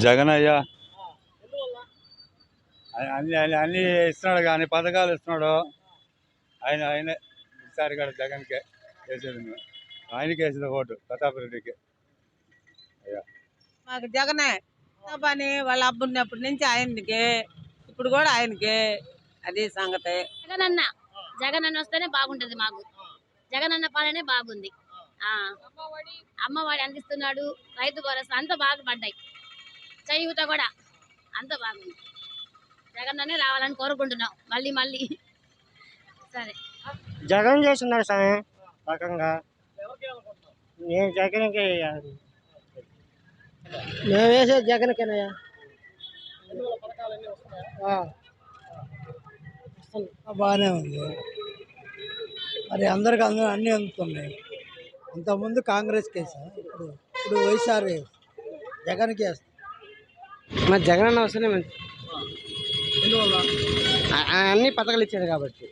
జగన్ అయ్యా. అన్ని అన్ని అన్ని ఇస్తున్నాడు కానీ పథకాలు ఇస్తున్నాడు. ఆయన ఆయనే ఈసారి కూడా జగన్కే వేసేది ఆయనకి వేసేది ఓటు ప్రతాప్ రెడ్డికి. మాకు జగనే. పని వాళ్ళ అబ్బు ఉన్నప్పటి నుంచి ఆయనకే ఇప్పుడు కూడా ఆయనకే. అది సంగతి. జగనన్న జగనన్న వస్తేనే బాగుంటది మాకు. జగనన్న పాలనే బాగుంది. ఆ. అమ్మవాడి అందిస్తున్నాడు. రైతు భరోసా అంత బాగా పడ్డాయి చేయూత కూడా అంత బాగుంది. జగనన్నే రావాలని కోరుకుంటున్నాం. మళ్ళీ మళ్ళీ. సరే. జగన్ చేస్తున్నాడు స్వామి రకంగా నేను జగన్కి వేయాలి. మేము వేసేది జగన్కేనయ్యా. బాగానే ఉంది. మరి అందరికి అందరూ అన్నీ అందుతున్నాయి. ఇంతకుముందు కాంగ్రెస్కి వేసాం ఇప్పుడు ఇప్పుడు వైఎస్ఆర్ జగన్కి వేస్తాం మరి జగన్ అన్న వస్తేనే మంచి అన్ని పథకాలు ఇచ్చారు కాబట్టి.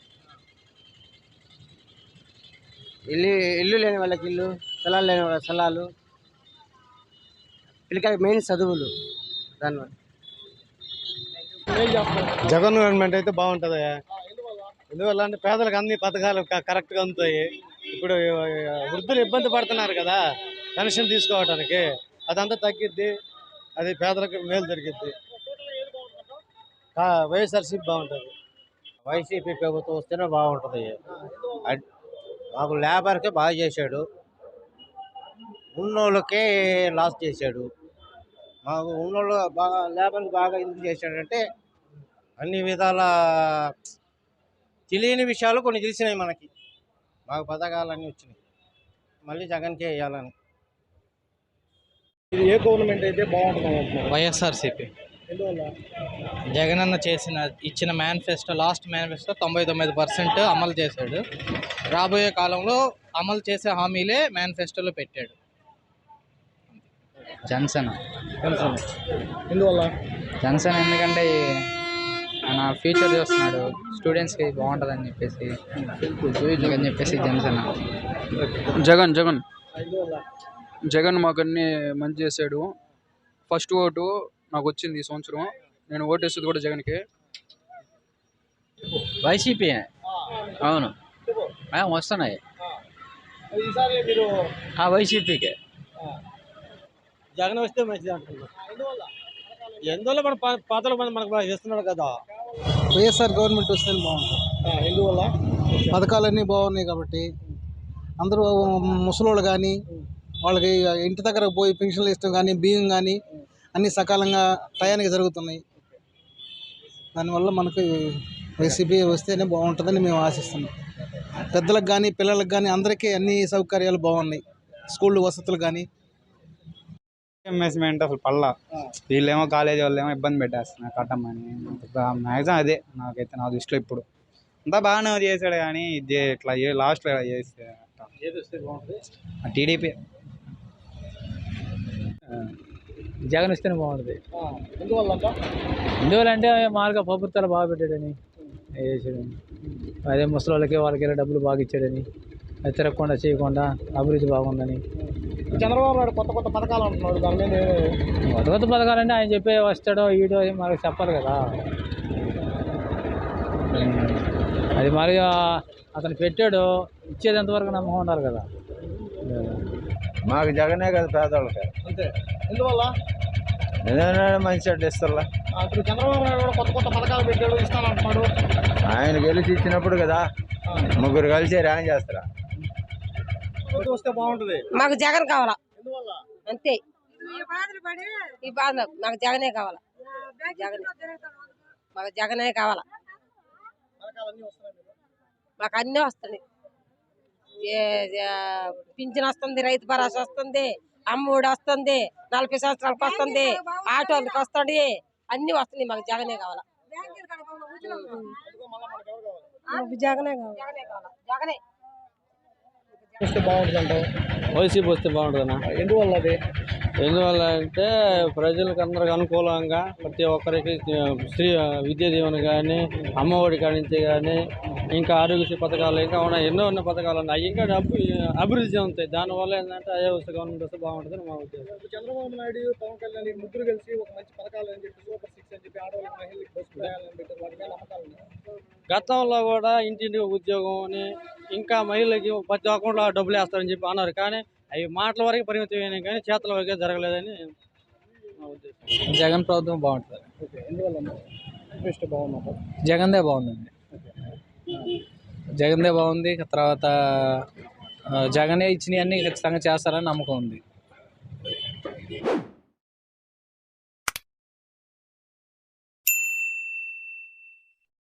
ఇల్లు ఇల్లు లేని వాళ్ళకి ఇల్లు స్థలాలు లేని వాళ్ళకి స్థలాలు. పిల్లకాయకి మెయిన్ చదువులు. దానివల్ల. జగన్ గవర్నమెంట్ అయితే బాగుంటుంది ఎందువల్ల అంటే పేదలకు అన్ని పథకాలు కరెక్ట్గా అందుతాయి. ఇప్పుడు వృద్ధులు ఇబ్బంది పడుతున్నారు కదా పెన్షన్ తీసుకోవడానికి అదంతా తగ్గిద్ది. అది పేదలకు మేలు జరిగిద్ది. కా- వైఎస్ఆర్సీపీ బాగుంటుంది. వైసీపీ ప్రభుత్వం వస్తేనే బాగుంటుంది. మాకు లేబర్కే బాగా చేశాడు. ఉన్నోళ్ళకే లాస్ చేశాడు. మాకు ఉన్నోళ్ళు బాగా లేబర్కి బాగా ఎందుకు చేశాడంటే అన్ని విధాల తెలియని విషయాలు కొన్ని తెలిసినాయి మనకి. మాకు పథకాలన్నీ వచ్చినాయి. మళ్ళీ జగన్కే వేయాలని. ఇది ఏ గవర్నమెంట్ అయితే బాగుంటుంది వైఎస్ఆర్సీపీ. జగనన్న చేసిన ఇచ్చిన మేనిఫెస్టో లాస్ట్ మేనిఫెస్టో తొంభై తొమ్మిది పర్సెంట్ అమలు చేశాడు. రాబోయే కాలంలో అమలు చేసే హామీలే మేనిఫెస్టోలో పెట్టాడు. జనసేన. జనసేన. ఎందువల్ల? జనసేన ఎందుకంటే మన ఫ్యూచర్ చూస్తున్నాడు. స్టూడెంట్స్కి బాగుంటుందని చెప్పేసి అని చెప్పేసి జనసేన. జగన్ జగన్. జగన్ మాకు అన్ని మంచి చేశాడు ఫస్ట్ ఓటు నాకు వచ్చింది ఈ సంవత్సరం. నేను ఓటు వేసేది కూడా జగన్కి. వైసీపీ అవును. వస్తున్నాయి. ఈసారి మీరు ఆ వైసీపీకే. జగన్ వస్తే మంచిది అంటున్నాం. ఎందువల్ల మన పాత్రలు మనకు బాగా చేస్తున్నాడు కదా? వైఎస్ఆర్ గవర్నమెంట్ వస్తే బాగుంటుంది. ఆ, ఎందువల్ల? పథకాలన్నీ బాగున్నాయి కాబట్టి. అందరూ ముసలోళ్ళు కానీ వాళ్ళకి ఇంటి దగ్గర పోయి పెన్షన్లు ఇష్టం కానీ బియ్యం కానీ అన్ని సకాలంగా టయానికి జరుగుతున్నాయి. దానివల్ల మనకి వైసీపీ వస్తేనే బాగుంటుందని మేము ఆశిస్తున్నాం. పెద్దలకు కానీ పిల్లలకు కానీ అందరికీ అన్ని సౌకర్యాలు బాగున్నాయి. స్కూళ్ళు వసతులు కానీ. ఎంఎస్మెంట్ అసలు పళ్ళ వీళ్ళేమో కాలేజీ వాళ్ళేమో ఇబ్బంది పెట్టేస్తున్నారు కట్టమని. మ్యాక్సిమం అదే నాకైతే నా దృష్టిలో ఇప్పుడు. అంతా బాగానే చేశాడు కానీ ఇది ఇట్లా లాస్ట్లో ఇలా చేస్తే ఏది వస్తే బాగుంటుంది? టీడీపీ. జగన్ వస్తేనే బాగుంటుంది. ఎందువల్ల అంట మామూలుగా ప్రభుత్వాలు బాగా పెట్టాడని. చేసాడని అదే ముసలి వాళ్ళకి వాళ్ళకి డబ్బులు బాగా ఇచ్చాడని. అది తిరగకుండా చేయకుండా అభివృద్ధి బాగుందని. చంద్రబాబు నాయుడు కొత్త కొత్త పథకాలు అంటున్నాడు. దాని మీద కొత్త కొత్త పథకాలంటే ఆయన చెప్పే వస్తాడో ఈడో అది మనకు చెప్పాలి కదా. అది మరి అతను పెట్టాడు ఇచ్చేది ఎంతవరకు నమ్మకం ఉండాలి కదా. మాకు జగనే కదా పేదవాళ్ళకి అంతే. ఎందువల్ల? మంచి చెడ్డ ఇస్తారా ఇప్పుడు చంద్రబాబు నాయుడు కూడా కొత్త కొత్త పథకాలు పెట్టాడు ఇస్తానంటున్నాడు. ఆయన గెలిచి ఇచ్చినప్పుడు కదా ముగ్గురు కలిసి ర్యాన్ చేస్తారా? వస్తే బాగుంటుంది? మాకు జగన్ కావాలా. ఎందువల్ల? అంతే. ఈ బాధ నాకు జగనే కావాలా. జగన్. మాకు జగనే కావాలా. మీకు. మాకు అన్నీ వస్తున్నాయి. పింఛన్ వస్తుంది రైతు భరోసా వస్తుంది అమ్మఒడి వస్తుంది నలభై సంవత్సరాలకు వస్తుంది ఆటోలకు వస్తుంది అన్ని వస్తున్నాయి మాకు జగనే కావాలా. ఎందుకో మళ్ళా మనకు ఎవరు కావాలి. జగనే కావాలా. జగనే. వస్తే బాగుంటుంది వైసీపీ వస్తే బాగుంటుందన్నా. ఎందువల్ల అది? ఎందువల్ల అంటే ప్రజలకు అందరికి అనుకూలంగా ప్రతి ఒక్కరికి శ్రీ విద్యా దీవెన కానీ అమ్మఒడి కానించి కానీ ఇంకా ఆరోగ్యశ్రీ పథకాలు ఇంకా ఉన్నాయి ఎన్నో ఉన్న పథకాలు ఉన్నాయి. ఇంకా అభి అభివృద్ధి చెందుతాయి. దానివల్ల ఏంటంటే అదే వస్తే గవర్నమెంట్ వస్తే బాగుంటుందని మా ఉద్దేశం. చంద్రబాబు నాయుడు పవన్ కళ్యాణ్ ముగ్గురు కలిసి ఒక మంచి పథకాలు అని చెప్పి సూపర్ సిక్స్ అని చెప్పి ఆడవాళ్ళకి మహిళలకు బస్సు వాటి గతంలో కూడా ఇంటింటికి ఉద్యోగం అని ఇంకా మహిళలకి ప్రతి అకౌంట్లో డబ్బులు వేస్తారని చెప్పి అన్నారు. కానీ అవి మాటల వరకు పరిమితమైనాయి కానీ చేతల వరకే జరగలేదని జగన్ ప్రభుత్వం బాగుంటుంది. ఎందువల్ల జగన్దే బాగుందండి. జగన్దే బాగుంది తర్వాత జగనే ఇచ్చినవన్నీ ఖచ్చితంగా చేస్తారని నమ్మకం ఉంది.